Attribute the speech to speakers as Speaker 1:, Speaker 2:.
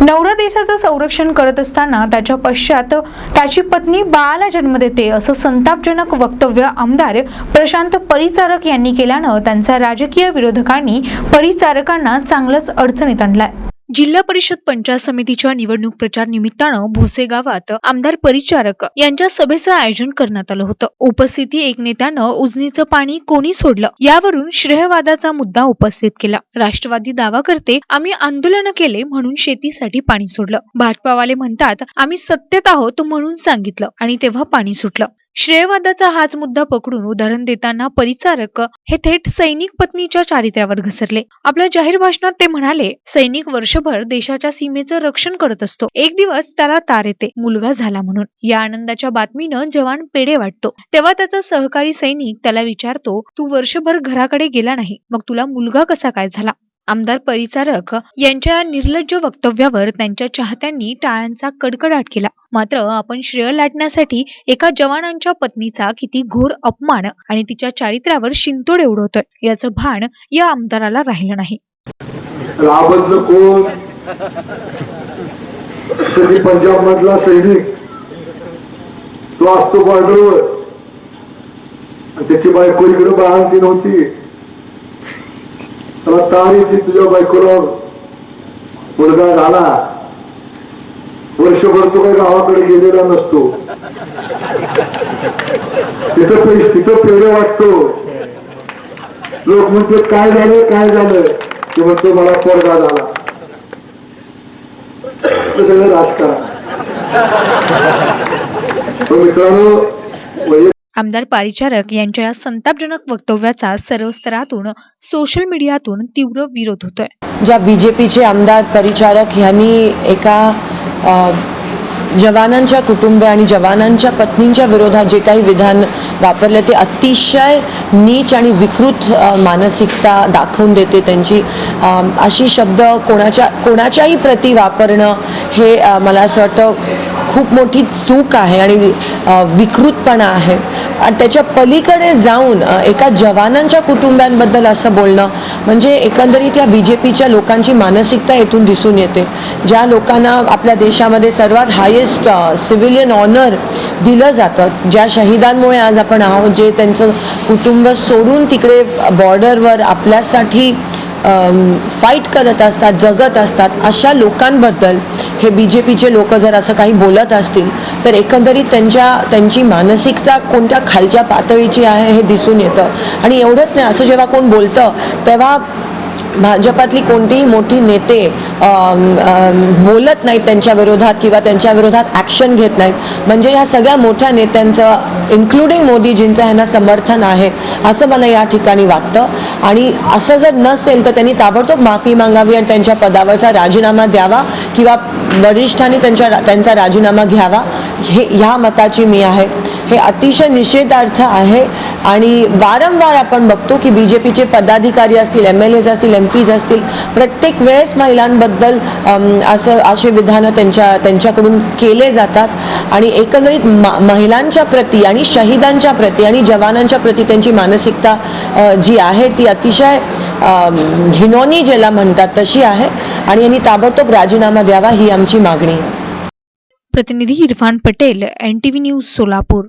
Speaker 1: नवरा देशाचं संरक्षण करत असताना त्याच्या पश्चात त्याची पत्नी बाळाला जन्म देते असं संतापजनक वक्तव्य आमदार प्रशांत परिचारक यांनी केल्यानं त्यांचा राजकीय विरोधकांनी परिचारकांना चांगलंच अडचणीत आणलाय. जिल्हा परिषद पंचायत समितीच्या निवडणूक प्रचार निमित्तानं भुसे गावात आमदार परिचारक यांच्या सभेचं आयोजन करण्यात आलं होतं. उपस्थिती एक नेत्यानं उजनीचं पाणी कोणी सोडलं? यावरून श्रेयवादाचा मुद्दा उपस्थित केला. राष्ट्रवादी दावा करते आम्ही आंदोलन केले म्हणून शेतीसाठी पाणी सोडलं. भाजपावाले म्हणतात आम्ही सत्तेत आहोत म्हणून सांगितलं आणि तेव्हा पाणी सुटलं. श्रेयवादाचा हाच मुद्दा पकडून उदाहरण देताना परिचारक हे थेट सैनिक पत्नीच्या चारित्र्यावर घसरले. आपल्या जाहीर भाषणात ते म्हणाले सैनिक वर्षभर देशाच्या सीमेचं रक्षण करत असतो. एक दिवस त्याला तार येते मुलगा झाला म्हणून. या आनंदाच्या बातमीनं जवान पेढे वाटतो. तेव्हा त्याचा सहकारी सैनिक त्याला विचारतो तू वर्षभर घराकडे गेला नाही. मग तुला मुलगा कसा काय झाला? आमदार परिचारक यांच्या निर्लज्ज वक्तव्यावर त्यांच्या चाहत्यांनी टाळ्यांचा कडकडाट केला. मात्र आपण श्रेय लाटण्यासाठी एका जवानांच्या पत्नीचा किती घोर अपमान आणि तिच्या चारित्र्यावर शिंतोड उडवतोय याचं भान या आमदाराला राहिलं नाही.
Speaker 2: पंजाब मधला सैनिक. तो असतो बॉर्डरवर त्याची बायको इकडे बाळांती नव्हती त्याला तारीची तुझ्या बायकोला मुलगा झाला. वर्षभर तो काही गावाकडे गेलेला नसतो. तिथं पैसे तिथं पेढे वाटतो. लोक म्हणते काय झालं? काय झालं? ते म्हणतो मला पोरगा झाला. सगळं राजकारण. मित्रांनो
Speaker 1: आमदार परिचारक यांच्या या संतापजनक वक्तव्याचा सर्व स्तरातून सोशल मीडियातून तीव्र विरोध होतोय.
Speaker 3: ज्या बी जे पीचे आमदार परिचारक यांनी एका जवानांच्या कुटुंबे आणि जवानांच्या पत्नींच्या विरोधात जे काही विधान वापरले ते अतिशय नीच आणि विकृत मानसिकता दाखवून देते त्यांची. अशी शब्द कोणाच्या कोणाच्याही प्रती वापरणं हे मला असं वाटतं खूप मोठी चूक आहे आणि विकृतपणा आहे. त्याच्या पलीकडे जाऊन एका जवानांच्या कुटुंबांबद्दल असं बोलणं म्हणजे एकंदरीत या बी जे पीच्या लोकांची मानसिकता येथून दिसून येते. ज्या लोकांना आपल्या देशामध्ये सर्वात हायेस्ट सिव्हिलियन ऑनर दिलं जातं ज्या शहीदांमुळे आज आपण आहोत जे त्यांचं कुटुंब सोडून तिकडे बॉर्डरवर आपल्यासाठी फाईट करत असतात जगत असतात अशा लोकांबद्दल हे बी जे पीचे लोक जर असं काही बोलत असतील तर एकंदरीत त्यांच्या त्यांची मानसिकता कोणत्या खालच्या पातळीची आहे हे दिसून येतं. आणि एवढंच नाही असं जेव्हा कोण बोलतं तेव्हा भाजपातली कोणतीही मोठी नेते बोलत नाहीत त्यांच्या विरोधात किंवा त्यांच्या विरोधात ॲक्शन घेत नाहीत. म्हणजे ह्या सगळ्या मोठ्या नेत्यांचं इन्क्लुडिंग मोदीजींचं ह्यांना समर्थन आहे असं मला या ठिकाणी वाटतं. आणि असं जर नसेल तर त्यांनी ताबडतोब माफी मागावी आणि त्यांच्या पदावरचा राजीनामा द्यावा किंवा वरिष्ठांनी त्यांच्या त्यांचा राजीनामा घ्यावा. हे ह्या मताची मी आहे. हे अतिशय निषेधार्थ आहे. आणि वारंवार आपण बघतो की बी जे पीचे पदाधिकारी असतील एम एल एज असतील एम पीज असतील प्रत्येक वेळेस महिलांबद्दल असं असे विधानं त्यांच्या त्यांच्याकडून केले जातात. आणि एकंदरीत महिलांच्या प्रती आणि शहीदांच्या प्रती आणि जवानांच्या प्रती त्यांची मानसिकता जी आहे ती अतिशय घिनोनी ज्याला म्हणतात तशी आहे. आणि यांनी ताबडतोब राजीनामा द्यावा ही आमची मागणी आहे.
Speaker 1: प्रतिनिधी Irfan Patel N T V news Solapur.